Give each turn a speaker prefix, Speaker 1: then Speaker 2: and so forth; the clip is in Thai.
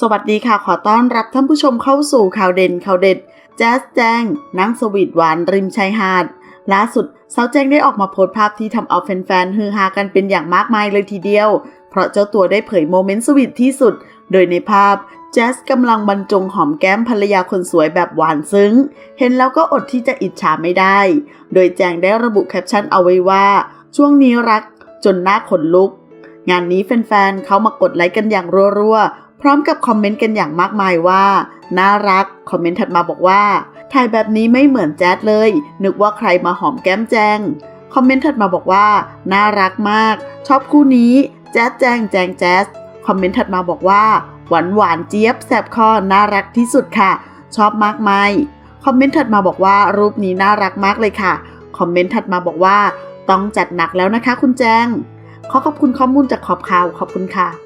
Speaker 1: สวัสดีค่ะ ขอต้อนรับท่านผู้ชมเข้าสู่ข่าวเด่นข่าวเด็ด แจ๊สแจงนั่งสวีทหวานริมชายหาด ล่าสุดสาวแจงได้ออกมาโพสต์ภาพที่ทำเอาแฟนๆฮือฮากันเป็นอย่างมากมายเลยทีเดียว เพราะเจ้าตัวได้เผยโมเมนต์สวีทที่สุด โดยในภาพแจ๊สกำลังบรรจงหอมแก้มภรรยาคนสวยแบบหวานซึ้ง เห็นแล้วก็อดที่จะอิจฉาไม่ได้ โดยแจงได้ระบุแคปชั่นเอาไว้ว่า ช่วงนี้รักจนหน้าขนลุก งานนี้แฟนๆเขามากดไลค์กันอย่างรัวๆ ร้อมกับคอมเมนต์กันอย่างมากมายว่า น่ารัก คอมเมนต์ถัดมาบอกว่า ถ่ายแบบนี้ไม่เหมือนแจ๊ดเลย นึกว่าใครมาหอมแก้มแจง คอมเมนต์ถัดมาบอกว่า น่ารักมาก ชอบคู่นี้ แจ๊ดแจงแจงแจ๊สคอมเมนต์ถัดมาบอกว่า หวานหวานเจี๊ยบแสบคอ น่ารักที่สุดค่ะ ชอบมากไหมคอมเมนต์ถัดมาบอกว่ารูปนี้น่ารักมากเลยค่ะ คอมเมนต์ถัดมาบอกว่า ต้องจัดหนักแล้วนะคะคุณแจง ขอขอบคุณข้อมูลจากขอบข่าวขอบคุณค่ะ